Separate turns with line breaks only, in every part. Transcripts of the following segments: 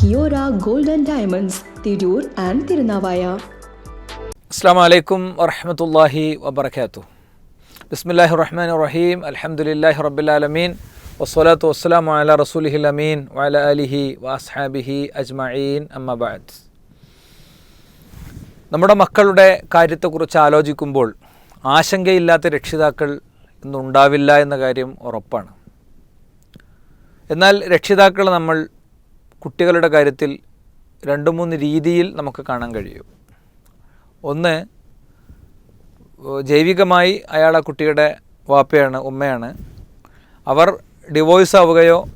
Kiyora gold and diamonds Tirur and Thirunavaya.
അസ്സാം വറഹമത്തല്ലാഹി വബർക്കാത്തു ബിസ്മില്ലാഹി റഹ്മാൻ റഹീം അലഹമുല്ലാഹി റബ്ബുലാലമീൻ. വസ്സലാത്തു വസ്സലാം അല റസൂലിഹിൽ അമീൻ. വഅല അലിഹി വഅസ്ഹാബിഹി അജ്മഈൻ. അമ്മബാദ് നമ്മുടെ മക്കളുടെ കാര്യത്തെക്കുറിച്ച് ആലോചിക്കുമ്പോൾ ആശങ്കയില്ലാത്ത രക്ഷിതാക്കൾ ഇന്നുണ്ടാവില്ല എന്ന കാര്യം ഉറപ്പാണ്. എന്നാൽ രക്ഷിതാക്കൾ നമ്മൾ കുട്ടികളുടെ കാര്യത്തിൽ രണ്ട് മൂന്ന് രീതിയിൽ നമുക്ക് കാണാൻ കഴിയും. ഒന്ന് ജൈവികമായി അയാൾ ആ കുട്ടിയുടെ വാപ്പയാണ് ഉമ്മയാണ്. അവർ ഡിവോഴ്സ് ആവുകയോ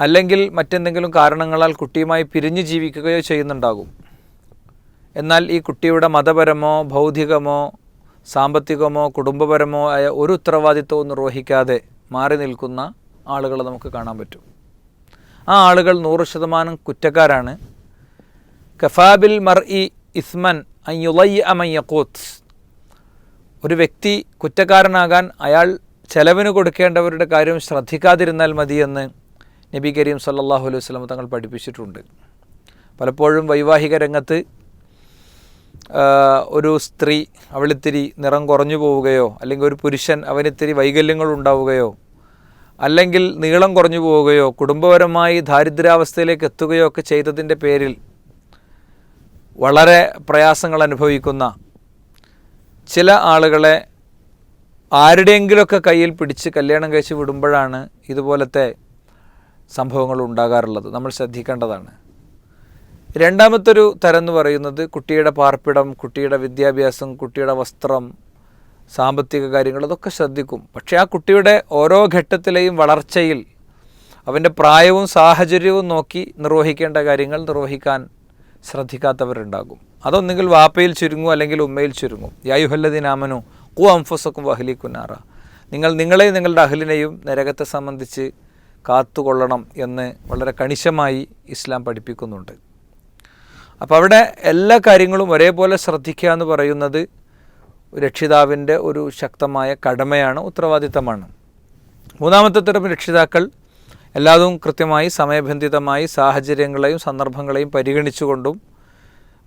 അല്ലെങ്കിൽ മറ്റെന്തെങ്കിലും കാരണങ്ങളാൽ കുട്ടിയുമായി പിരിഞ്ഞു ജീവിക്കുകയോ ചെയ്യുന്നുണ്ടാകും. എന്നാൽ ഈ കുട്ടിയുടെ മതപരമോ ഭൗതികമോ സാമ്പത്തികമോ കുടുംബപരമോ ആയ ഒരു ഉത്തരവാദിത്വവും നിർവഹിക്കാതെ മാറി നിൽക്കുന്ന ആളുകളെ നമുക്ക് കാണാൻ പറ്റും. ആ ആളുകൾ നൂറ് ശതമാനം കുറ്റക്കാരാണ്. കഫാബിൽ മർ ഇ ഇസ്മൻ അയ്യുലയ്യക്കൂത്ത് ഒരു വ്യക്തി കുറ്റക്കാരനാകാൻ അയാൾ ചെലവിന് കൊടുക്കേണ്ടവരുടെ കാര്യം ശ്രദ്ധിക്കാതിരുന്നാൽ മതിയെന്ന് നബി കരീം സല്ലാഹു അലൈഹി വസല്ലം തങ്ങൾ പഠിപ്പിച്ചിട്ടുണ്ട്. പലപ്പോഴും വൈവാഹിക രംഗത്ത് ഒരു സ്ത്രീ അവളിത്തിരി നിറം കുറഞ്ഞു പോവുകയോ അല്ലെങ്കിൽ ഒരു പുരുഷൻ അവനിത്തിരി വൈകല്യങ്ങൾ ഉണ്ടാവുകയോ അല്ലെങ്കിൽ നീളം കുറഞ്ഞു പോവുകയോ കുടുംബപരമായി ദാരിദ്ര്യാവസ്ഥയിലേക്ക് എത്തുകയോ ഒക്കെ ചെയ്തതിന്റെ പേരിൽ വളരെ പ്രയാസങ്ങൾ അനുഭവിക്കുന്ന ചില ആളുകളെ ആരുടെയെങ്കിലുമൊക്കെ കയ്യിൽ പിടിച്ച് കല്യാണം കഴിച്ച് വിടുമ്പോഴാണ് ഇതുപോലത്തെ സംഭവങ്ങൾ ഉണ്ടാകാറുള്ളത്. നമ്മൾ ശ്രദ്ധിക്കേണ്ടതാണ്. രണ്ടാമത്തൊരു തരം എന്ന് പറയുന്നത് കുട്ടിയുടെ പാർപ്പിടം കുട്ടിയുടെ വിദ്യാഭ്യാസം കുട്ടിയുടെ വസ്ത്രം സാമ്പത്തിക കാര്യങ്ങൾ അതൊക്കെ ശ്രദ്ധിക്കും. പക്ഷേ ആ കുട്ടിയുടെ ഓരോ ഘട്ടത്തിലെയും വളർച്ചയിൽ അവന്റെ പ്രായവും സാഹചര്യവും നോക്കി നിർവഹിക്കേണ്ട കാര്യങ്ങൾ നിർവഹിക്കാൻ ശ്രദ്ധിക്കാത്തവരുണ്ടാകും. അതൊന്നെങ്കിൽ വാപ്പയിൽ ചുരുങ്ങും അല്ലെങ്കിൽ ഉമ്മയിൽ ചുരുങ്ങും. യായുഹല്ലദിനാമനു കു അംഫസക്കും വഹലിക്കുന്നാറ. നിങ്ങൾ നിങ്ങളെയും നിങ്ങളുടെ അഹലിനെയും നരകത്തെ സംബന്ധിച്ച് കാത്തുകൊള്ളണം എന്ന് വളരെ കണിശമായി ഇസ്ലാം പഠിപ്പിക്കുന്നുണ്ട്. അപ്പോൾ അവിടെ എല്ലാ കാര്യങ്ങളും ഒരേപോലെ ശ്രദ്ധിക്കുക എന്ന് പറയുന്നത് രക്ഷിതാവിന്റെ ഒരു ശക്തമായ കടമയാണ് ഉത്തരവാദിത്തമാണ്. മൂന്നാമത്തെ തരം രക്ഷിതാക്കൾ എല്ലാതും കൃത്യമായി സമയബന്ധിതമായി സാഹചര്യങ്ങളെയും സന്ദർഭങ്ങളെയും പരിഗണിച്ചുകൊണ്ടും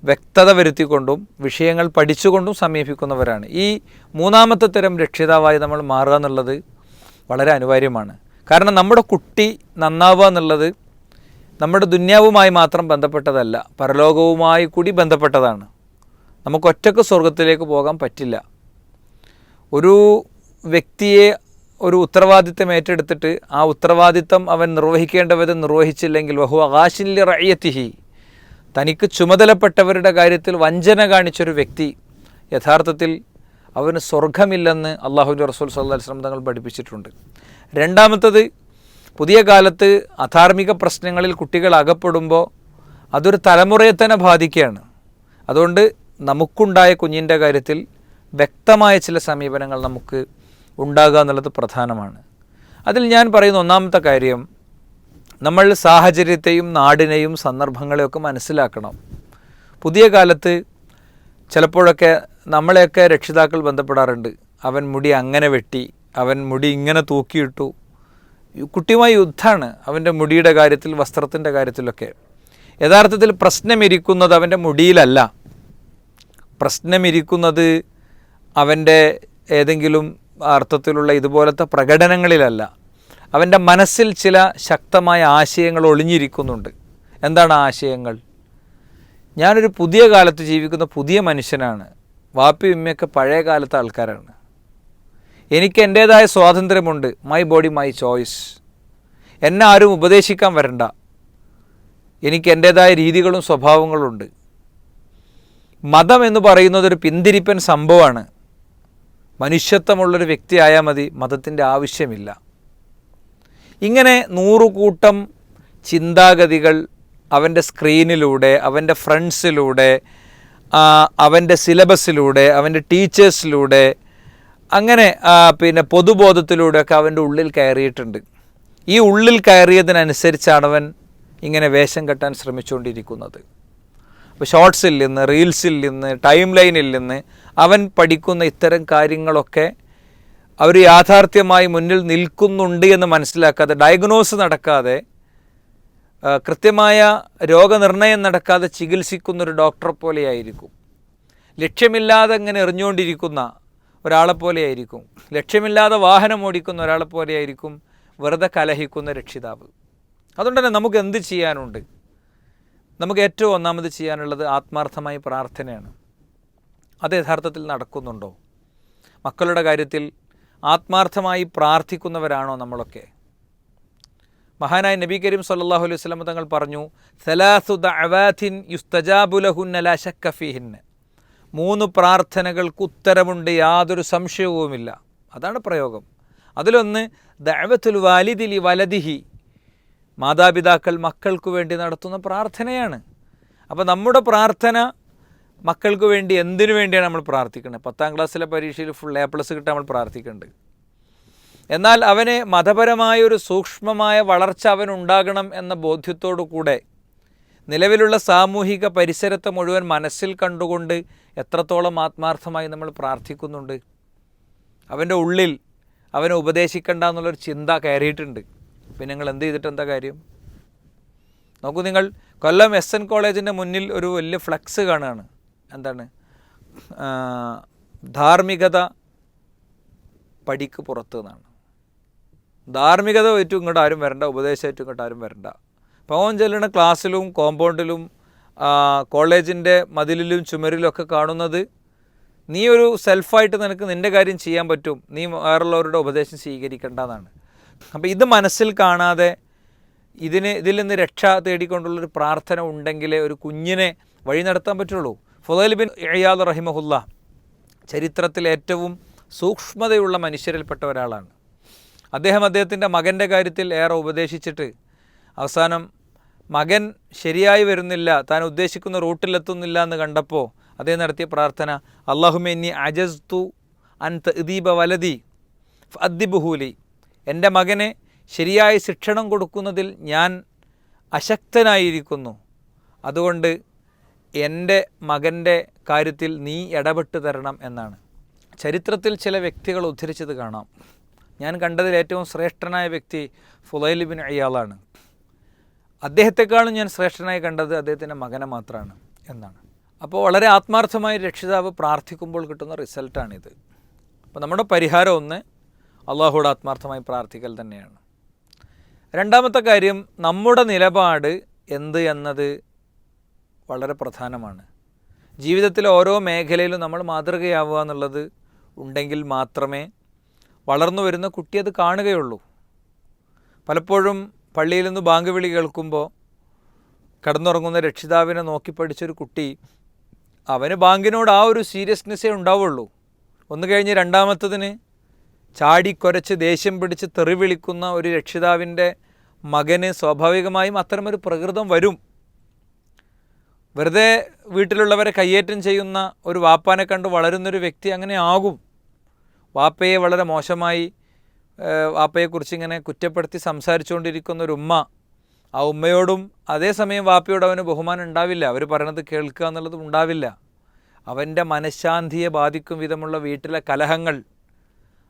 വ്യക്തത വരുത്തിക്കൊണ്ടും വിഷയങ്ങൾ പഠിച്ചുകൊണ്ടും സമീപിക്കുന്നവരാണ്. ഈ മൂന്നാമത്തെ തരം രക്ഷിതാവായി നമ്മൾ മാറുക എന്നുള്ളത് വളരെ അനിവാര്യമാണ്. കാരണം നമ്മുടെ കുട്ടി നന്നാവുക എന്നുള്ളത് നമ്മുടെ ദുന്യാവുമായി മാത്രം ബന്ധപ്പെട്ടതല്ല പരലോകവുമായി കൂടി ബന്ധപ്പെട്ടതാണ്. നമുക്ക് ഒറ്റയ്ക്ക് സ്വർഗത്തിലേക്ക് പോകാൻ പറ്റില്ല. ഒരു വ്യക്തിയെ ഒരു ഉത്തരവാദിത്തം ഏറ്റെടുത്തിട്ട് ആ ഉത്തരവാദിത്തം അവൻ നിർവഹിക്കേണ്ട വിധം നിർവഹിച്ചില്ലെങ്കിൽ ബഹു ആകാശില്യ റയ്യത്തിഹി തനിക്ക് ചുമതലപ്പെട്ടവരുടെ കാര്യത്തിൽ വഞ്ചന കാണിച്ചൊരു വ്യക്തി യഥാർത്ഥത്തിൽ അവന് സ്വർഗമില്ലെന്ന് അള്ളാഹുബി റസൂൽ സല്ലാ വസ്ലം തങ്ങൾ പഠിപ്പിച്ചിട്ടുണ്ട്. രണ്ടാമത്തത് പുതിയ കാലത്ത് അധാർമിക പ്രശ്നങ്ങളിൽ കുട്ടികൾ അകപ്പെടുമ്പോൾ അതൊരു തലമുറയെ തന്നെ ബാധിക്കുകയാണ്. അതുകൊണ്ട് നമുക്കുണ്ടായ കുഞ്ഞിന്റെ കാര്യത്തിൽ വ്യക്തമായ ചില സമീപനങ്ങൾ നമുക്ക് ഉണ്ടാകുക എന്നുള്ളത് പ്രധാനമാണ്. അതിൽ ഞാൻ പറയുന്ന ഒന്നാമത്തെ കാര്യം നമ്മൾ സാഹചര്യത്തെയും നാടിനെയും സന്ദർഭങ്ങളെയൊക്കെ മനസ്സിലാക്കണം. പുതിയ കാലത്ത് ചിലപ്പോഴൊക്കെ നമ്മളെയൊക്കെ രക്ഷിതാക്കൾ ബന്ധപ്പെടാറുണ്ട്. അവൻ മുടി അങ്ങനെ വെട്ടി അവൻ മുടി ഇങ്ങനെ തൂക്കിയിട്ടു. കുട്ടിയുമായി യുദ്ധമാണ് അവന്റെ മുടിയുടെ കാര്യത്തിൽ വസ്ത്രത്തിന്റെ കാര്യത്തിലൊക്കെ. യഥാർത്ഥത്തിൽ പ്രശ്നമിരിക്കുന്നത് അവന്റെ മുടിയിലല്ല. പ്രശ്നമിരിക്കുന്നത് അവന്റെ ഏതെങ്കിലും അർത്ഥത്തിലുള്ള ഇതുപോലത്തെ പ്രകടനങ്ങളിലല്ല. അവന്റെ മനസ്സിൽ ചില ശക്തമായ ആശയങ്ങൾ ഒളിഞ്ഞിരിക്കുന്നുണ്ട്. എന്താണ് ആശയങ്ങൾ? ഞാനൊരു പുതിയ കാലത്ത് ജീവിക്കുന്ന പുതിയ മനുഷ്യനാണ്. വാപ്പി ഉമ്മയൊക്കെ പഴയ കാലത്തെ ആൾക്കാരാണ്. എനിക്ക് എന്റേതായ സ്വാതന്ത്ര്യമുണ്ട്. മൈ ബോഡി മൈ ചോയ്സ് എന്നെ ആരും ഉപദേശിക്കാൻ വരണ്ട. എനിക്ക് എന്റേതായ രീതികളും സ്വഭാവങ്ങളുണ്ട്. മതം എന്ന് പറയുന്നത് ഒരു പിന്തിരിപ്പൻ സംഭവമാണ്. മനുഷ്യത്വമുള്ളൊരു വ്യക്തിയായാൽ മതി മതത്തിന്റെ ആവശ്യമില്ല. ഇങ്ങനെ നൂറുകൂട്ടം ചിന്താഗതികൾ അവന്റെ സ്ക്രീനിലൂടെ അവന്റെ ഫ്രണ്ട്സിലൂടെ അവന്റെ സിലബസിലൂടെ അവന്റെ ടീച്ചേഴ്സിലൂടെ അങ്ങനെ പിന്നെ പൊതുബോധത്തിലൂടെയൊക്കെ അവന്റെ ഉള്ളിൽ കയറിയിട്ടുണ്ട്. ഈ ഉള്ളിൽ കയറിയതിനനുസരിച്ചാണ് അവൻ ഇങ്ങനെ വേഷം കെട്ടാൻ ശ്രമിച്ചുകൊണ്ടിരിക്കുന്നത്. അപ്പോൾ ഷോർട്സിൽ നിന്ന് റീൽസിൽ നിന്ന് ടൈം ലൈനിൽ നിന്ന് അവൻ പഠിക്കുന്ന ഇത്തരം കാര്യങ്ങളൊക്കെ അവർ യാഥാർത്ഥ്യമായി മുന്നിൽ നിൽക്കുന്നുണ്ട് എന്ന് മനസ്സിലാക്കാതെ ഡയഗ്നോസ് നടക്കാതെ കൃത്യമായ രോഗനിർണയം നടക്കാതെ ചികിത്സിക്കുന്ന ഒരു ഡോക്ടറെ പോലെയായിരിക്കും. ലക്ഷ്യമില്ലാതെ ഇങ്ങനെ എറിഞ്ഞുകൊണ്ടിരിക്കുന്ന ഒരാളെ പോലെയായിരിക്കും. ലക്ഷ്യമില്ലാതെ വാഹനം ഓടിക്കുന്ന ഒരാളെ പോലെയായിരിക്കും വെറുതെ കലഹിക്കുന്ന രക്ഷിതാവ്. അതുകൊണ്ട് തന്നെ നമുക്ക് എന്ത് ചെയ്യാനുണ്ട്? നമുക്ക് ഏറ്റവും ഒന്നാമത് ചെയ്യാനുള്ളത് ആത്മാർത്ഥമായി പ്രാർത്ഥനയാണ്. അത് യഥാർത്ഥത്തിൽ നടക്കുന്നുണ്ടോ? മക്കളുടെ കാര്യത്തിൽ ആത്മാർത്ഥമായി പ്രാർത്ഥിക്കുന്നവരാണോ നമ്മളൊക്കെ? മഹാനായ നബി കരീം സല്ലാഹു അലൈഹി വസല്ലം തങ്ങൾ പറഞ്ഞു സലാസു ദഅവാതിൻ യുസ്തജാബു ലഹുന്ന ലാ ശക്ക മൂന്ന് പ്രാർത്ഥനകൾക്ക് ഉത്തരമുണ്ട് യാതൊരു സംശയവുമില്ല. അതാണ് പ്രയോഗം. അതിലൊന്ന് ദഅവത്തുൽ വാലിദിലി വലദിഹി മാതാപിതാക്കൾ മക്കൾക്ക് വേണ്ടി നടത്തുന്ന പ്രാർത്ഥനയാണ്. അപ്പോൾ നമ്മുടെ പ്രാർത്ഥന മക്കൾക്ക് വേണ്ടി എന്തിനു വേണ്ടിയാണ് നമ്മൾ പ്രാർത്ഥിക്കുന്നത്? പത്താം ക്ലാസ്സിലെ പരീക്ഷയിൽ ഫുൾ എ പ്ലസ് കിട്ടാൻ നമ്മൾ പ്രാർത്ഥിക്കുന്നുണ്ട്. എന്നാൽ അവനെ മതപരമായ ഒരു സൂക്ഷ്മമായ വളർച്ച അവനുണ്ടാകണം എന്ന ബോധ്യത്തോടു കൂടെ നിലവിലുള്ള സാമൂഹിക പരിസരത്തെ മുഴുവൻ മനസ്സിൽ കണ്ടുകൊണ്ട് എത്രത്തോളം ആത്മാർത്ഥമായി നമ്മൾ പ്രാർത്ഥിക്കുന്നുണ്ട്? അവന്റെ ഉള്ളിൽ അവനെ ഉപദേശിക്കണ്ട എന്നുള്ളൊരു ചിന്ത കയറിയിട്ടുണ്ട്. പിന്നെ നിങ്ങൾ എന്ത് ചെയ്തിട്ട് എന്താ കാര്യം? നോക്കൂ നിങ്ങൾ കൊല്ലം എസ് എൻ കോളേജിന്റെ മുന്നിൽ ഒരു വലിയ ഫ്ലക്സ് കാണുകയാണ് എന്താണ്? ധാർമ്മികത പടിക്ക് പുറത്ത് എന്നാണ്. ധാർമ്മികത ഏറ്റവും ഇങ്ങോട്ട് ആരും വരണ്ട ഉപദേശമായിട്ടും ഇങ്ങോട്ട് ആരും വരണ്ട. പവൻ ചെല്ലുന്ന ക്ലാസ്സിലും കോമ്പൗണ്ടിലും കോളേജിന്റെ മതിലിലും ചുമരിലും ഒക്കെ കാണുന്നത് നീ ഒരു സെൽഫായിട്ട് നിനക്ക് നിന്റെ കാര്യം ചെയ്യാൻ പറ്റും. നീ വേറുള്ളവരുടെ ഉപദേശം സ്വീകരിക്കേണ്ടതാണ് അപ്പോൾ ഇത് മനസ്സിൽ കാണാതെ ഇതിന് ഇതിൽ നിന്ന് രക്ഷ തേടിക്കൊണ്ടുള്ളൊരു പ്രാർത്ഥന ഉണ്ടെങ്കിലേ ഒരു കുഞ്ഞിനെ വഴി നടത്താൻ പറ്റുള്ളൂ. ഫുദൽ ബിൻ ഇയാദ് റഹിമഹുല്ല ചരിത്രത്തിൽ ഏറ്റവും സൂക്ഷ്മതയുള്ള മനുഷ്യരിൽപ്പെട്ട ഒരാളാണ്. അദ്ദേഹം അദ്ദേഹത്തിന്റെ മകന്റെ കാര്യത്തിൽ ഏറെ ഉപദേശിച്ചിട്ട് അവസാനം മകൻ ശരിയായി വരുന്നില്ല താൻ ഉദ്ദേശിക്കുന്ന റൂട്ടിലെത്തുന്നില്ല എന്ന് കണ്ടപ്പോൾ അദ്ദേഹം നടത്തിയ പ്രാർത്ഥന അള്ളാഹുമെന്നി അജസ്തു അൻ തദീബ വലതി അദ്ദിബുഹൂലി എന്റെ മകന് ശരിയായ ശിക്ഷണം കൊടുക്കുന്നതിൽ ഞാൻ അശക്തനായിരിക്കുന്നു. അതുകൊണ്ട് എന്റെ മകന്റെ കാര്യത്തിൽ നീ ഇടപെട്ട് തരണം എന്നാണ്. ചരിത്രത്തിൽ ചില വ്യക്തികൾ ഉദ്ധരിച്ചത് കാണാം. ഞാൻ കണ്ടതിൽ ഏറ്റവും ശ്രേഷ്ഠനായ വ്യക്തി ഫുലൈൽ ബിൻ അയ്യാളാണ് അദ്ദേഹത്തെക്കാളും ഞാൻ ശ്രേഷ്ഠനായി കണ്ടത് അദ്ദേഹത്തിന്റെ മകനെ മാത്രമാണ് എന്നാണ്. അപ്പോൾ വളരെ ആത്മാർത്ഥമായി രക്ഷിതാവ് പ്രാർത്ഥിക്കുമ്പോൾ കിട്ടുന്ന റിസൾട്ടാണിത്. അപ്പോൾ നമ്മുടെ പരിഹാരം ഒന്ന് അള്ളാഹുവിടെ ആത്മാർത്ഥമായി പ്രാർത്ഥിക്കൽ തന്നെയാണ്. രണ്ടാമത്തെ കാര്യം നമ്മുടെ നിലപാട് എന്ത് എന്നത് വളരെ പ്രധാനമാണ്. ജീവിതത്തിലെ ഓരോ മേഖലയിലും നമ്മൾ മാതൃകയാവുക എന്നുള്ളത് ഉണ്ടെങ്കിൽ മാത്രമേ വളർന്നു വരുന്ന കുട്ടി അത് കാണുകയുള്ളൂ. പലപ്പോഴും പള്ളിയിൽ നിന്ന് ബാങ്ക് വിളി കേൾക്കുമ്പോൾ കടന്നുറങ്ങുന്ന രക്ഷിതാവിനെ നോക്കി പഠിച്ചൊരു കുട്ടി അവന് ബാങ്കിനോട് ആ ഒരു സീരിയസ്നെസ്സേ ഉണ്ടാവുള്ളൂ. ഒന്ന് കഴിഞ്ഞ് രണ്ടാമത്തതിന് ചാടിക്കൊരച്ച് ദേഷ്യം പിടിച്ച് തെറി വിളിക്കുന്ന ഒരു രക്ഷിതാവിന്റെ മകന് സ്വാഭാവികമായും അത്തരമൊരു പ്രകൃതം വരും. വെറുതെ വീട്ടിലുള്ളവരെ കയ്യേറ്റം ചെയ്യുന്ന ഒരു വാപ്പാനെ കണ്ട് വളരുന്നൊരു വ്യക്തി അങ്ങനെ ആകും. വാപ്പയെ വളരെ മോശമായി വാപ്പയെക്കുറിച്ച് ഇങ്ങനെ കുറ്റപ്പെടുത്തി സംസാരിച്ചുകൊണ്ടിരിക്കുന്ന ഒരു ഉമ്മ ആ ഉമ്മയോടും അതേസമയം വാപ്പയോട് അവന് ബഹുമാനം ഉണ്ടാവില്ല. അവർ പറയണത് കേൾക്കുക എന്നുള്ളതും ഉണ്ടാവില്ല. അവന്റെ മനഃശാന്തിയെ ബാധിക്കും വിധമുള്ള വീട്ടിലെ കലഹങ്ങൾ.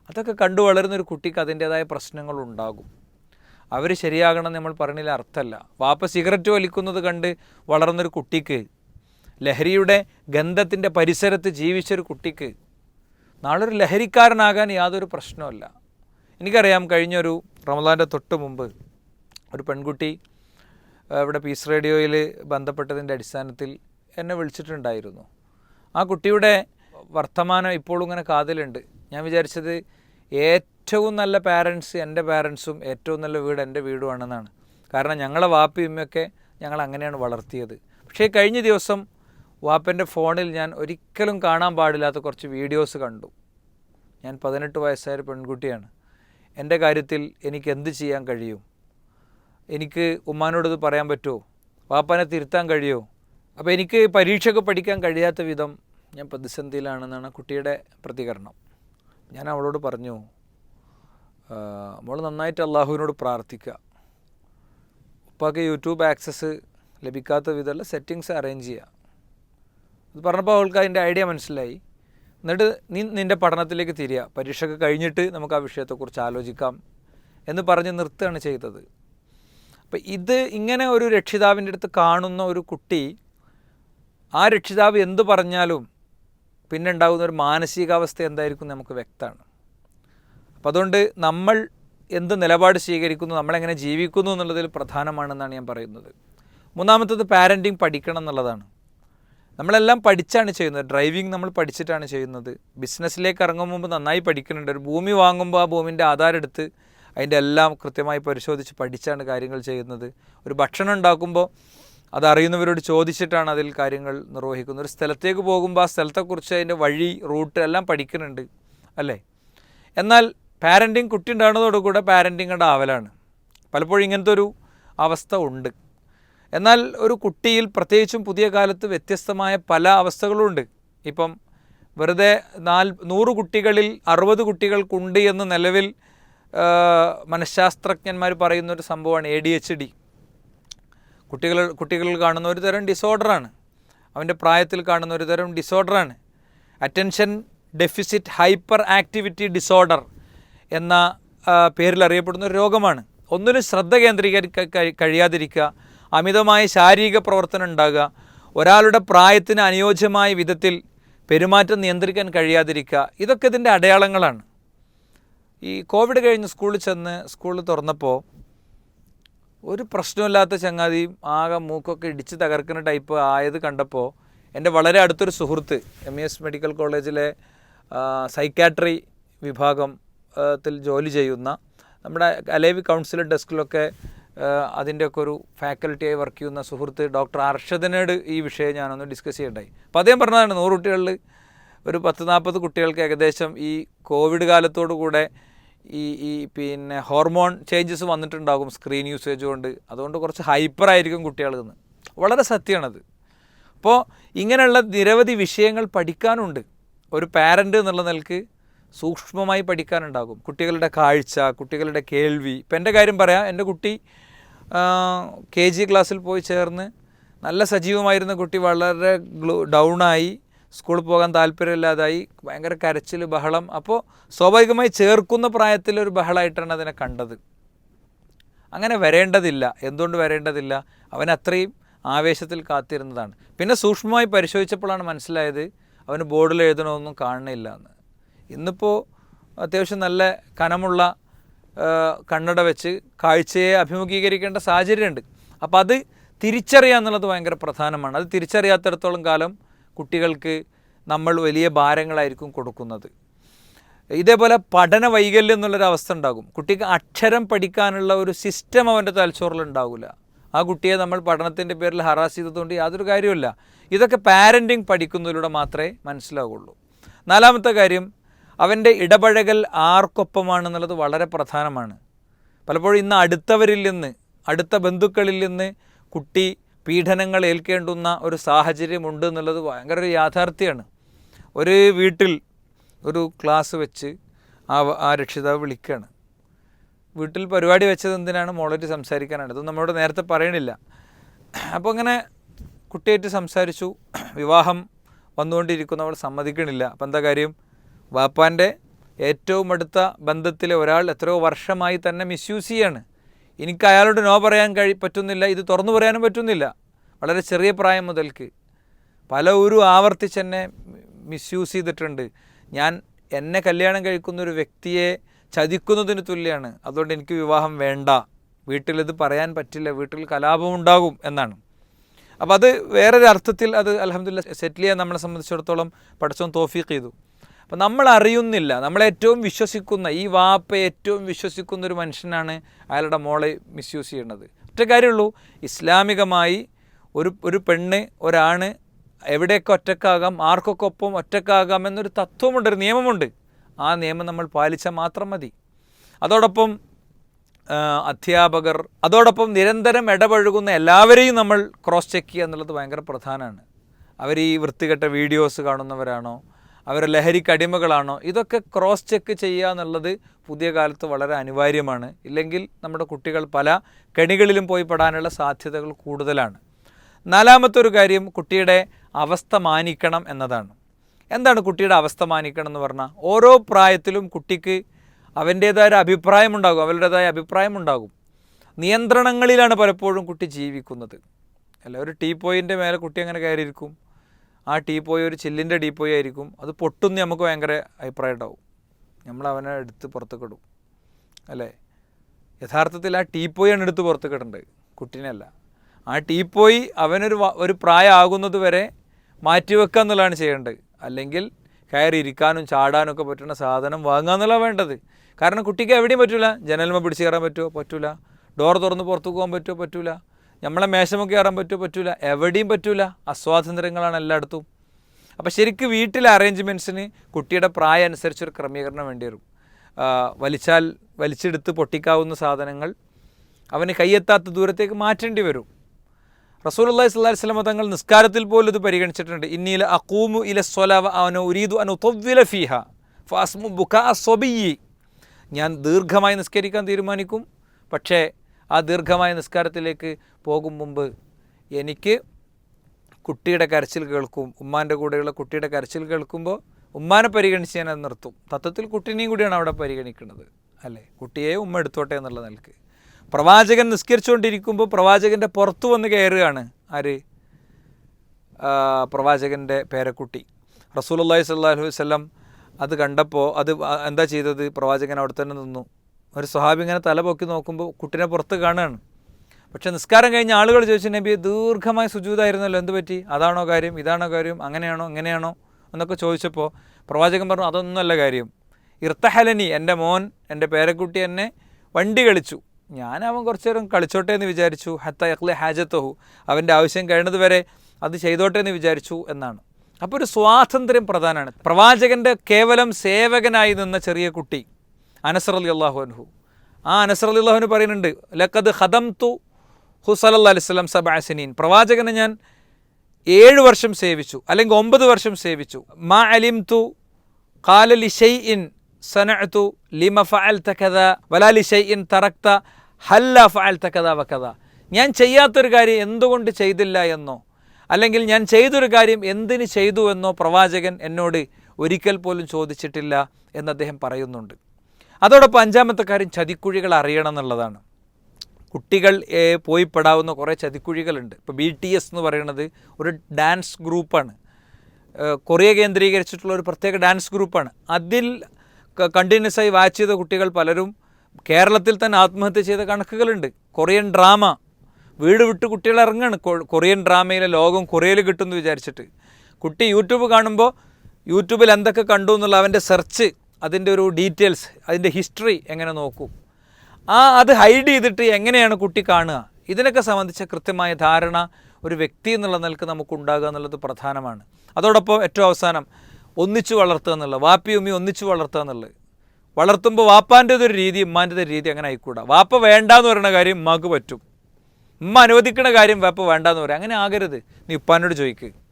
അതൊക്കെ കണ്ടു വളരുന്ന ഒരു കുട്ടിക്ക് അതിന്റേതായ പ്രശ്നങ്ങൾ ഉണ്ടാകും അവർ ശരിയാകണം നമ്മൾ പറഞ്ഞതിൽ അർത്ഥമല്ല. വാപ്പ സിഗരറ്റ് വലിക്കുന്നത് കണ്ട് വളർന്നൊരു കുട്ടിക്ക് ലഹരിയുടെ ഗന്ധത്തിന്റെ പരിസരത്ത് ജീവിച്ചൊരു കുട്ടിക്ക് നാളൊരു ലഹരിക്കാരനാകാൻ യാതൊരു പ്രശ്നമല്ല എനിക്കറിയാം കഴിഞ്ഞൊരു റമദാന്റെ തൊട്ട് മുമ്പ് ഒരു പെൺകുട്ടി ഇവിടെ പീസ് റേഡിയോയിൽ ബന്ധപ്പെട്ടതിന്റെ അടിസ്ഥാനത്തിൽ എന്നെ വിളിച്ചിട്ടുണ്ടായിരുന്നു. ആ കുട്ടിയുടെ വർത്തമാനം ഇപ്പോഴും ഇങ്ങനെ കാതിലുണ്ട്. ഞാൻ വിചാരിച്ചത് ഏറ്റവും നല്ല പാരൻസ് എന്റെ പാരൻസും ഏറ്റവും നല്ല വീട് എന്റെ വീടുമാണെന്നാണ് കാരണം ഞങ്ങളെ വാപ്പയും ഉമ്മയൊക്കെ ഞങ്ങൾ അങ്ങനെയാണ് വളർത്തിയത്. പക്ഷേ കഴിഞ്ഞ ദിവസം വാപ്പന്റെ ഫോണിൽ ഞാൻ ഒരിക്കലും കാണാൻ പാടില്ലാത്ത കുറച്ച് വീഡിയോസ് കണ്ടു. ഞാൻ പതിനെട്ട് വയസ്സായ പെൺകുട്ടിയാണ്. എന്റെ കാര്യത്തിൽ എനിക്ക് എന്ത് ചെയ്യാൻ കഴിയും? എനിക്ക് ഉമ്മാനോട് ഇത് പറയാൻ പറ്റുമോ? വാപ്പാനെ തിരുത്താൻ കഴിയുമോ? അപ്പോൾ എനിക്ക് പരീക്ഷയ്ക്ക് പഠിക്കാൻ കഴിയാത്ത വിധം ഞാൻ പ്രതിസന്ധിയിലാണെന്നാണ് കുട്ടിയുടെ പ്രതികരണം. ഞാൻ അവളോട് പറഞ്ഞു അവൾ നന്നായിട്ട് അള്ളാഹുവിനോട് പ്രാർത്ഥിക്കുക ഉപ്പാക്ക് യൂട്യൂബ് ആക്സസ് ലഭിക്കാത്ത വിധമുള്ള സെറ്റിങ്സ് അറേഞ്ച് ചെയ്യുക അത് പറഞ്ഞപ്പോൾ അവൾക്ക് അതിന്റെ ഐഡിയ മനസ്സിലായി. എന്നിട്ട് നീ നിന്റെ പഠനത്തിലേക്ക് തിരിയുക പരീക്ഷയൊക്കെ കഴിഞ്ഞിട്ട് നമുക്ക് ആ വിഷയത്തെക്കുറിച്ച് ആലോചിക്കാം എന്ന് പറഞ്ഞ് നിർത്തുകയാണ് ചെയ്തത്. അപ്പം ഇത് ഇങ്ങനെ ഒരു രക്ഷിതാവിന്റെ അടുത്ത് കാണുന്ന ഒരു കുട്ടി ആ രക്ഷിതാവ് എന്ത് പറഞ്ഞാലും പിന്നെ ഉണ്ടാകുന്ന ഒരു മാനസികാവസ്ഥ എന്തായിരിക്കും നമുക്ക് വ്യക്തമാണ്. അപ്പോൾ അതുകൊണ്ട് നമ്മൾ എന്ത് നിലപാട് സ്വീകരിക്കുന്നു നമ്മളെങ്ങനെ ജീവിക്കുന്നു എന്നുള്ളതിൽ പ്രധാനമാണെന്നാണ് ഞാൻ പറയുന്നത്. മൂന്നാമത്തത് പാരന്റിങ് പഠിക്കണം എന്നുള്ളതാണ്. നമ്മളെല്ലാം പഠിച്ചാണ് ചെയ്യുന്നത്. ഡ്രൈവിംഗ് നമ്മൾ പഠിച്ചിട്ടാണ് ചെയ്യുന്നത്. ബിസിനസ്സിലേക്ക് ഇറങ്ങും മുമ്പ് നന്നായി പഠിക്കുന്നുണ്ട്. ഒരു ഭൂമി വാങ്ങുമ്പോൾ ആ ഭൂമിന്റെ ആധാരെടുത്ത് അതിന്റെ എല്ലാം കൃത്യമായി പരിശോധിച്ച് പഠിച്ചാണ് കാര്യങ്ങൾ ചെയ്യുന്നത്. ഒരു ഭക്ഷണം ഉണ്ടാക്കുമ്പോൾ അതറിയുന്നവരോട് ചോദിച്ചിട്ടാണ് അതിൽ കാര്യങ്ങൾ നിർവഹിക്കുന്നത്. ഒരു സ്ഥലത്തേക്ക് പോകുമ്പോൾ ആ സ്ഥലത്തെക്കുറിച്ച് അതിന്റെ വഴി റൂട്ട് എല്ലാം പഠിക്കുന്നുണ്ട് അല്ലേ? എന്നാൽ പാരന്റിങ് കുട്ടി ഉണ്ടാകുന്നതോടുകൂടെ പാരന്റിങ്ങുടെ ആവലാണ്. പലപ്പോഴും ഇങ്ങനത്തെ ഒരു അവസ്ഥ ഉണ്ട്. എന്നാൽ ഒരു കുട്ടിയിൽ പ്രത്യേകിച്ചും പുതിയ കാലത്ത് വ്യത്യസ്തമായ പല അവസ്ഥകളുമുണ്ട് ഇപ്പം വെറുതെ നാൽ നൂറ് കുട്ടികളിൽ അറുപത് കുട്ടികൾക്കുണ്ട് എന്ന് നിലവിൽ മനഃശാസ്ത്രജ്ഞന്മാർ പറയുന്നൊരു സംഭവമാണ് എ ഡി എച്ച് ഡി കുട്ടികൾ കുട്ടികളിൽ കാണുന്ന ഒരു തരം ഡിസോർഡറാണ് അവന്റെ പ്രായത്തിൽ കാണുന്ന ഒരു തരം ഡിസോർഡറാണ് attention deficit hyperactivity disorder എന്ന പേരിൽ അറിയപ്പെടുന്ന ഒരു രോഗമാണ്. ഒന്നിനും ശ്രദ്ധ കേന്ദ്രീകരിക്കാൻ കഴി- കഴിയാതിരിക്കുക അമിതമായ ശാരീരിക പ്രവർത്തനം ഉണ്ടാകുക ഒരാളുടെ പ്രായത്തിന് അനുയോജ്യമായ വിധത്തിൽ പെരുമാറ്റം നിയന്ത്രിക്കാൻ കഴിയാതിരിക്കുക ഇതൊക്കെ ഇതിന്റെ അടയാളങ്ങളാണ്. ഈ കോവിഡ് കഴിഞ്ഞ് സ്കൂളിൽ ചെന്ന് സ്കൂളിൽ തുറന്നപ്പോൾ ഒരു പ്രശ്നമില്ലാത്ത ചങ്ങാതിയും ആകെ മൂക്കൊക്കെ ഇടിച്ച് തകർക്കുന്ന ടൈപ്പ് ആയത് കണ്ടപ്പോൾ എന്റെ വളരെ അടുത്തൊരു സുഹൃത്ത് എം എസ് മെഡിക്കൽ കോളേജിലെ സൈക്കാട്രി വിഭാഗം ത്തിൽ ജോലി ചെയ്യുന്ന നമ്മുടെ അലേവി കൗൺസിലർ ഡെസ്കിലൊക്കെ അതിന്റെയൊക്കെ ഒരു ഫാക്കൽറ്റിയായി വർക്ക് ചെയ്യുന്ന സുഹൃത്ത് ഡോക്ടർ അർഷദിനോട് ഈ വിഷയം ഞാനൊന്ന് ഡിസ്കസ് ചെയ്യണ്ടായി. അപ്പോൾ അദ്ദേഹം പറഞ്ഞതാണ് നൂറ് കുട്ടികളിൽ ഒരു പത്ത് നാൽപ്പത് കുട്ടികൾക്ക് ഏകദേശം ഈ കോവിഡ് കാലത്തോടു കൂടെ ഈ ഈ പിന്നെ ഹോർമോൺ ചേഞ്ചസ് വന്നിട്ടുണ്ടാകും സ്ക്രീൻ യൂസേജ് കൊണ്ട്. അതുകൊണ്ട് കുറച്ച് ഹൈപ്പർ ആയിരിക്കും കുട്ടികൾ എന്ന് വളരെ സത്യമാണത്. അപ്പോൾ ഇങ്ങനെയുള്ള നിരവധി വിഷയങ്ങൾ പഠിക്കാനുണ്ട്. ഒരു പാരന്റ് എന്നുള്ള നിലയ്ക്ക് സൂക്ഷ്മമായി പഠിക്കാനുണ്ടാകും. കുട്ടികളുടെ കാഴ്ച കുട്ടികളുടെ കേൾവി. ഇപ്പം എന്റെ കാര്യം പറയാം. എന്റെ കുട്ടി കെ ജി ക്ലാസ്സിൽ പോയി ചേർന്ന് നല്ല സജീവമായിരുന്ന കുട്ടി വളരെ ഡൗണായി. സ്കൂളിൽ പോകാൻ താല്പര്യമില്ലാതായി ഭയങ്കര കരച്ചിൽ ബഹളം. അപ്പോൾ സ്വാഭാവികമായി ചേർക്കുന്ന പ്രായത്തിലൊരു ബഹളമായിട്ടാണ് അതിനെ കണ്ടത്. അങ്ങനെ വരേണ്ടതില്ല. എന്തുകൊണ്ട് വരേണ്ടതില്ല? അവൻ അത്രയും ആവേശത്തിൽ കാത്തിരുന്നതാണ്. പിന്നെ സൂക്ഷ്മമായി പരിശോധിച്ചപ്പോഴാണ് മനസ്സിലായത് അവന് ബോർഡിൽ എഴുതണമൊന്നും കാണുന്നില്ല എന്ന്. ഇന്നിപ്പോൾ അത്യാവശ്യം നല്ല കനമുള്ള കണ്ണട വെച്ച് കാഴ്ചയെ അഭിമുഖീകരിക്കേണ്ട സാഹചര്യമുണ്ട്. അപ്പോൾ അത് തിരിച്ചറിയുക എന്നുള്ളത് ഭയങ്കര പ്രധാനമാണ്. അത് തിരിച്ചറിയാത്തിടത്തോളം കാലം കുട്ടികൾക്ക് നമ്മൾ വലിയ ഭാരങ്ങളായിരിക്കും കൊടുക്കുന്നത്. ഇതേപോലെ പഠന വൈകല്യം എന്നുള്ളൊരു അവസ്ഥ ഉണ്ടാകും. കുട്ടിക്ക് അക്ഷരം പഠിക്കാനുള്ള ഒരു സിസ്റ്റം അവന്റെ തലച്ചോറിൽ ഉണ്ടാവില്ല. ആ കുട്ടിയെ നമ്മൾ പഠനത്തിന്റെ പേരിൽ ഹറാസ് ചെയ്തതുകൊണ്ട് യാതൊരു കാര്യമില്ല ഇതൊക്കെ പാരന്റിങ് പഠിക്കുന്നതിലൂടെ മാത്രമേ മനസ്സിലാവുള്ളൂ. നാലാമത്തെ കാര്യം അവന്റെ ഇടപഴകൽ ആർക്കൊപ്പമാണെന്നുള്ളത് വളരെ പ്രധാനമാണ്. പലപ്പോഴും ഇന്ന് അടുത്തവരിൽ നിന്ന് അടുത്ത ബന്ധുക്കളിൽ നിന്ന് കുട്ടി പീഡനങ്ങൾ ഏൽക്കേണ്ടുന്ന ഒരു സാഹചര്യമുണ്ട് എന്നുള്ളത് ഭയങ്കര ഒരു യാഥാർത്ഥ്യമാണ്. ഒരു വീട്ടിൽ ഒരു ക്ലാസ് വെച്ച് ആ ആ രക്ഷിതാവ് വിളിക്കുകയാണ് വീട്ടിൽ പരിപാടി വെച്ചത് എന്തിനാണ് മോളേറ്റ് സംസാരിക്കാനാണ്? ഇതൊന്നും നമ്മളോട് നേരത്തെ പറയണില്ല. അപ്പോൾ അങ്ങനെ കുട്ടിയായിട്ട് സംസാരിച്ചു. വിവാഹം വന്നുകൊണ്ടിരിക്കുന്നവൾ സമ്മതിക്കണില്ല. അപ്പം എന്താ കാര്യം? വാപ്പാന്റെ ഏറ്റവും അടുത്ത ബന്ധത്തിലെ ഒരാൾ എത്രയോ വർഷമായി തന്നെ മിസ്യൂസ് ചെയ്യാണ്. എനിക്ക് അയാളോട് നോ പറയാൻ കഴി പറ്റുന്നില്ല. ഇത് തുറന്നു പറയാനും പറ്റുന്നില്ല. വളരെ ചെറിയ പ്രായം മുതൽക്ക്. പല ഒരു ആവർത്തിച്ച് എന്നെ മിസ്യൂസ് ചെയ്തിട്ടുണ്ട്. ഞാൻ എന്നെ കല്യാണം കഴിക്കുന്ന ഒരു വ്യക്തിയെ ചതിക്കുന്നതിന് തുല്യമാണ് അതുകൊണ്ട് എനിക്ക് വിവാഹം വേണ്ട. വീട്ടിലിത് പറയാൻ പറ്റില്ല. വീട്ടിൽ കലാപം ഉണ്ടാകും എന്നാണ്. അപ്പോൾ അത് വേറൊരു അർത്ഥത്തിൽ അത് അലഹമില്ല സെറ്റിൽ ചെയ്യാൻ നമ്മളെ സംബന്ധിച്ചിടത്തോളം പഠിച്ചോൻ തോഫീക്ക് ചെയ്തു. അപ്പം നമ്മൾ അറിയുന്നില്ല നമ്മളേറ്റവും വിശ്വസിക്കുന്ന ഈ വാപ്പ ഏറ്റവും വിശ്വസിക്കുന്ന ഒരു മനുഷ്യനാണ് അയാളുടെ മോളെ മിസ്യൂസ് ചെയ്യുന്നത്. ഒറ്റ കാര്യമുള്ളൂ ഇസ്ലാമികമായി ഒരു ഒരു പെണ്ണ് ഒരാണ് എവിടെയൊക്കെ ഒറ്റക്കാകാം ആർക്കൊക്കെ ഒപ്പം ഒറ്റക്കാകാം എന്നൊരു തത്വമുണ്ട് ഒരു നിയമമുണ്ട്. ആ നിയമം നമ്മൾ പാലിച്ചാൽ മാത്രം മതി. അതോടൊപ്പം അധ്യാപകർ അതോടൊപ്പം നിരന്തരം ഇടപഴകുന്ന എല്ലാവരെയും നമ്മൾ ക്രോസ് ചെക്ക് ചെയ്യുക എന്നുള്ളത് ഭയങ്കര പ്രധാനമാണ്. അവർ ഈ വൃത്തികെട്ട വീഡിയോസ് കാണുന്നവരാണോ അവർ ലഹരിക്ക് അടിമകളാണോ ഇതൊക്കെ ക്രോസ് ചെക്ക് ചെയ്യുക എന്നുള്ളത് പുതിയ കാലത്ത് വളരെ അനിവാര്യമാണ്. ഇല്ലെങ്കിൽ നമ്മുടെ കുട്ടികൾ പല കെണികളിലും പോയി പെടാനുള്ള സാധ്യതകൾ കൂടുതലാണ്. നാലാമത്തെ ഒരു കാര്യം കുട്ടിയുടെ അവസ്ഥ മാനിക്കണം എന്നതാണ്. എന്താണ് കുട്ടിയുടെ അവസ്ഥ മാനിക്കണം എന്ന് പറഞ്ഞാൽ ഓരോ പ്രായത്തിലും കുട്ടിക്ക് അവന്റേതായ അഭിപ്രായമുണ്ടാകും അവരുടേതായ അഭിപ്രായം ഉണ്ടാകും. നിയന്ത്രണങ്ങളിലാണ് പലപ്പോഴും കുട്ടി ജീവിക്കുന്നത്. അല്ല ഒരു ടീ പോയിന്റെ മേലെ കുട്ടി അങ്ങനെ കയറിയിരിക്കും? ആ ടീ പോയി ഒരു ചില്ലിന്റെ ടീ പോയി ആയിരിക്കും. അത് പൊട്ടുന്ന നമുക്ക് ഭയങ്കര അഭിപ്രായം ഉണ്ടാവും. നമ്മൾ അവനെ എടുത്ത് പുറത്തേക്ക് ഇടും. അല്ലേ? യഥാർത്ഥത്തിൽ ആ ടീ പോയാണ് എടുത്ത് പുറത്തേക്ക് ഇടേണ്ടത്. കുട്ടീനെയല്ല ആ ടീ പോയി അവനൊരു ഒരു പ്രായമാകുന്നത് വരെ മാറ്റിവെക്കുക എന്നുള്ളതാണ് ചെയ്യേണ്ടത്. അല്ലെങ്കിൽ കയറി ഇരിക്കാനും ചാടാനും ഒക്കെ പറ്റുന്ന സാധനം വാങ്ങുക എന്നുള്ള വേണ്ടത്. കാരണം കുട്ടിക്ക് എവിടെയും പറ്റില്ല ജനൽമ പിടിച്ച് കയറാൻ പറ്റുമോ? പറ്റില്ല ഡോർ തുറന്ന് പുറത്തു പോകാൻ പറ്റുമോ? പറ്റൂല. നമ്മളെ മേശമൊക്കെ കയറാൻ പറ്റുമോ പറ്റൂല. എവിടെയും പറ്റൂല. അസ്വാതന്ത്ര്യങ്ങളാണ് എല്ലായിടത്തും. അപ്പോൾ ശരിക്കും വീട്ടിലെ അറേഞ്ച്മെന്റ്സിന് കുട്ടിയുടെ പ്രായം അനുസരിച്ചൊരു ക്രമീകരണം വേണ്ടി വരും. വലിച്ചാൽ വലിച്ചെടുത്ത് പൊട്ടിക്കാവുന്ന സാധനങ്ങൾ അവന് കയ്യെത്താത്ത ദൂരത്തേക്ക് മാറ്റേണ്ടി വരും. റസൂലുള്ളാഹി സ്വല്ലല്ലാഹി അലൈഹി വസല്ലം തങ്ങൾ നിസ്കാരത്തിൽ പോലും ഇത് പരിഗണിച്ചിട്ടുണ്ട്. ഇന്നീല അക്കൂമു ഇല സ്വലാവ അവനോ ഉരീദു അൻ തൊവ്വില ഫീഹ ഫാസ്മു ബുഖ സ്വബിയി ഞാൻ ദീർഘമായി നിസ്കരിക്കാൻ തീരുമാനിക്കും. പക്ഷേ ആ ദീർഘമായ നിസ്കാരത്തിലേക്ക് പോകും മുമ്പ് എനിക്ക് കുട്ടിയുടെ കരച്ചിൽ കേൾക്കും. ഉമ്മാന്റെ കൂടെയുള്ള കുട്ടിയുടെ കരച്ചിൽ കേൾക്കുമ്പോൾ ഉമ്മാനെ പരിഗണിച്ച് ഞാൻ അത് നിർത്തും. തത്വത്തിൽ കുട്ടീനെയും കൂടിയാണ് അവിടെ പരിഗണിക്കുന്നത് അല്ലേ? കുട്ടിയെ ഉമ്മ എടുത്തോട്ടെ എന്നുള്ള നിലയ്ക്ക്. പ്രവാചകൻ നിസ്കരിച്ചുകൊണ്ടിരിക്കുമ്പോൾ പ്രവാചകന്റെ പുറത്ത് വന്ന് കയറുകയാണ് ആര്? പ്രവാചകന്റെ പേരക്കുട്ടി. റസൂലുള്ളാഹി സ്വല്ലല്ലാഹു അലൈഹി വസല്ലം അത് കണ്ടപ്പോൾ അത് എന്താ ചെയ്തത്? പ്രവാചകൻ അവിടെ തന്നെ നിന്നു. ഒരു സ്വഹാബി ഇങ്ങനെ തല പൊക്കി നോക്കുമ്പോൾ കുട്ടിനെ പുറത്ത് കാണുകയാണ്. പക്ഷേ നിസ്കാരം കഴിഞ്ഞ ആളുകൾ ചോദിച്ചു നബി ദീർഘമായ സുജൂതായിരുന്നല്ലോ എന്ത് പറ്റി? അതാണോ കാര്യം? ഇതാണോ കാര്യം? അങ്ങനെയാണോ? ഇങ്ങനെയാണോ? എന്നൊക്കെ ചോദിച്ചപ്പോൾ പ്രവാചകൻ പറഞ്ഞു അതൊന്നുമല്ല കാര്യം. ഇർത്തഹലനി എന്റെ മോൻ എന്റെ പേരക്കുട്ടി എന്നെ വണ്ടി കളിച്ചു. ഞാൻ അവൻ കുറച്ചു നേരം കളിച്ചോട്ടെ എന്ന് വിചാരിച്ചു. ഹത്ത യഖ്ലെ ഹാജത്തഹു. അവന്റെ ആവശ്യം കഴിയുന്നത് വരെ അത് ചെയ്തോട്ടെ എന്ന് വിചാരിച്ചു എന്നാണ്. അപ്പോൾ ഒരു സ്വാതന്ത്ര്യം പ്രധാനമാണ്. പ്രവാചകന്റെ കേവലം സേവകനായി നിന്ന ചെറിയ കുട്ടി. അനസർ അലി അള്ളാഹു അൻഹു. ആ അനസർ അലി അള്ളാഹുന് പറയുന്നുണ്ട് ലക്കത് ഹദം തു ഹുസലല്ലാ അലിസ്ലാം സബ് അസനീൻ പ്രവാചകനെ ഞാൻ ഏഴ് വർഷം സേവിച്ചു അല്ലെങ്കിൽ ഒമ്പത് വർഷം സേവിച്ചു. മാ അലിം തു കാലലി Shey in സനഅത്തു Lima ഫഅൽ തക്കഥ വലാലി Shey in തറക്ത ഹല്ല ഫഅൽ തക്കഥ വക്കഥ ഞാൻ ചെയ്യാത്തൊരു കാര്യം എന്തുകൊണ്ട് ചെയ്തില്ല എന്നോ അല്ലെങ്കിൽ ഞാൻ ചെയ്തൊരു കാര്യം എന്തിന് ചെയ്തു എന്നോ പ്രവാചകൻ എന്നോട് ഒരിക്കൽ പോലും ചോദിച്ചിട്ടില്ല എന്ന് അദ്ദേഹം പറയുന്നുണ്ട്. അതോടൊപ്പം അഞ്ചാമത്തെ കാര്യം ചതിക്കുഴികൾ അറിയണം എന്നുള്ളതാണ്. കുട്ടികൾ പോയി പെടാവുന്ന കുറേ ചതിക്കുഴികളുണ്ട്. ഇപ്പോൾ ബി ടി എസ് എന്ന് പറയുന്നത് ഒരു ഡാൻസ് ഗ്രൂപ്പാണ്. കൊറിയ കേന്ദ്രീകരിച്ചിട്ടുള്ള ഒരു പ്രത്യേക ഡാൻസ് ഗ്രൂപ്പാണ്. അതിൽ കണ്ടിന്യൂസ് ആയി വാച്ച് ചെയ്ത കുട്ടികൾ പലരും കേരളത്തിൽ തന്നെ ആത്മഹത്യ ചെയ്ത കണക്കുകളുണ്ട്. Korean drama. വീട് വിട്ട് കുട്ടികൾ ഇറങ്ങാണ്. കൊറിയൻ ഡ്രാമയിലെ ലോകം കൊറിയയിൽ കിട്ടുമെന്ന് വിചാരിച്ചിട്ട്. കുട്ടി യൂട്യൂബ് കാണുമ്പോൾ യൂട്യൂബിൽ എന്തൊക്കെ കണ്ടു എന്നുള്ള അവന്റെ സെർച്ച് അതിന്റെ ഒരു ഡീറ്റെയിൽസ് അതിന്റെ ഹിസ്റ്ററി എങ്ങനെ നോക്കും? ആ അത് ഹൈഡ് ചെയ്തിട്ട് എങ്ങനെയാണ് കുട്ടി കാണുക? ഇതിനൊക്കെ സംബന്ധിച്ച കൃത്യമായ ധാരണ ഒരു വ്യക്തി എന്നുള്ള നിലയ്ക്ക് നമുക്ക് ഉണ്ടാകുക എന്നുള്ളത് പ്രധാനമാണ്. അതോടൊപ്പം ഏറ്റവും അവസാനം ഒന്നിച്ചു വളർത്തുക എന്നുള്ളത് വാപ്പി ഉമ്മി ഒന്നിച്ചു വളർത്തുക എന്നുള്ളത്. വളർത്തുമ്പോൾ വാപ്പാന്റെ ഒരു രീതി ഉമ്മാന്റെ ഒരു രീതി അങ്ങനെ ആയിക്കൂടാ. വാപ്പ വേണ്ട എന്ന് പറയുന്ന കാര്യം ഉമ്മാക്ക് പറ്റും. ഉമ്മ അനുവദിക്കുന്ന കാര്യം വാപ്പ വേണ്ട എന്ന് പറയും. അങ്ങനെ ആകരുത്. നീ ഉപ്പാനോട് ചോദിക്ക്.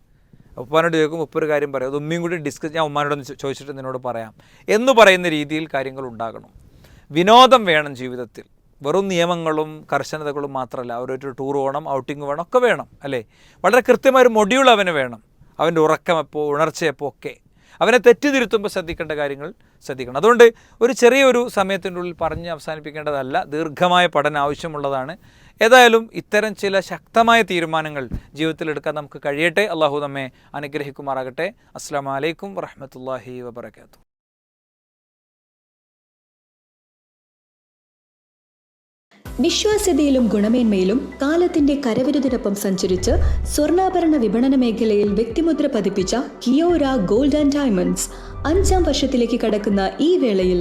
ഉപ്പാനോട് ചോദിക്കും ഉപ്പ ഒരു കാര്യം പറയാം. അത് ഉമ്മയും കൂടി ഡിസ്കസ് ഞാൻ ഉമ്മാനോടൊന്ന് ചോദിച്ചിട്ട് നിന്നോട് പറയാം. എന്ന് പറയുന്ന രീതിയിൽ കാര്യങ്ങൾ ഉണ്ടാകണം. വിനോദം വേണം ജീവിതത്തിൽ. വെറും നിയമങ്ങളും കർശനതകളും മാത്രമല്ല. അവരൊരു ടൂർ പോകണം ഔട്ടിങ് വേണം ഒക്കെ വേണം അല്ലേ? വളരെ കൃത്യമായ ഒരു മൊഡ്യൂൾ അവന് വേണം. അവന്റെ ഉറക്കം എപ്പോൾ ഉണർച്ച എപ്പോൾ ഒക്കെ. അവനെ തെറ്റിതിരുത്തുമ്പോൾ ശ്രദ്ധിക്കേണ്ട കാര്യങ്ങൾ ശ്രദ്ധിക്കണം. അതുകൊണ്ട് ഒരു ചെറിയൊരു സമയത്തിന്റെ ഉള്ളിൽ പറഞ്ഞ് അവസാനിപ്പിക്കേണ്ടതല്ല. ദീർഘമായ പഠനം ആവശ്യമുള്ളതാണ് ഏതായാലും ഇത്തരം ചില ശക്തമായ തീരുമാനങ്ങൾ ജീവിതത്തിൽ എടുക്കാൻ നമുക്ക് കഴിയട്ടെ. അള്ളാഹു നമ്മെ അനുഗ്രഹിക്കുമാറാകട്ടെ. അസ്സാം വലൈക്കും വറഹമത്തല്ലാഹി വബർക്കാത്തു
വിശ്വാസ്യതയിലും ഗുണമേന്മയിലും കാലത്തിന്റെ കരവിരുതിനൊപ്പം സഞ്ചരിച്ച് സ്വർണാഭരണ വിപണന മേഖലയിൽ വ്യക്തിമുദ്ര പതിപ്പിച്ച കിയോര ഗോൾഡ് ആൻഡ് ഡയമണ്ട്സ് അഞ്ചാം വർഷത്തിലേക്ക് കടക്കുന്ന ഈ വേളയിൽ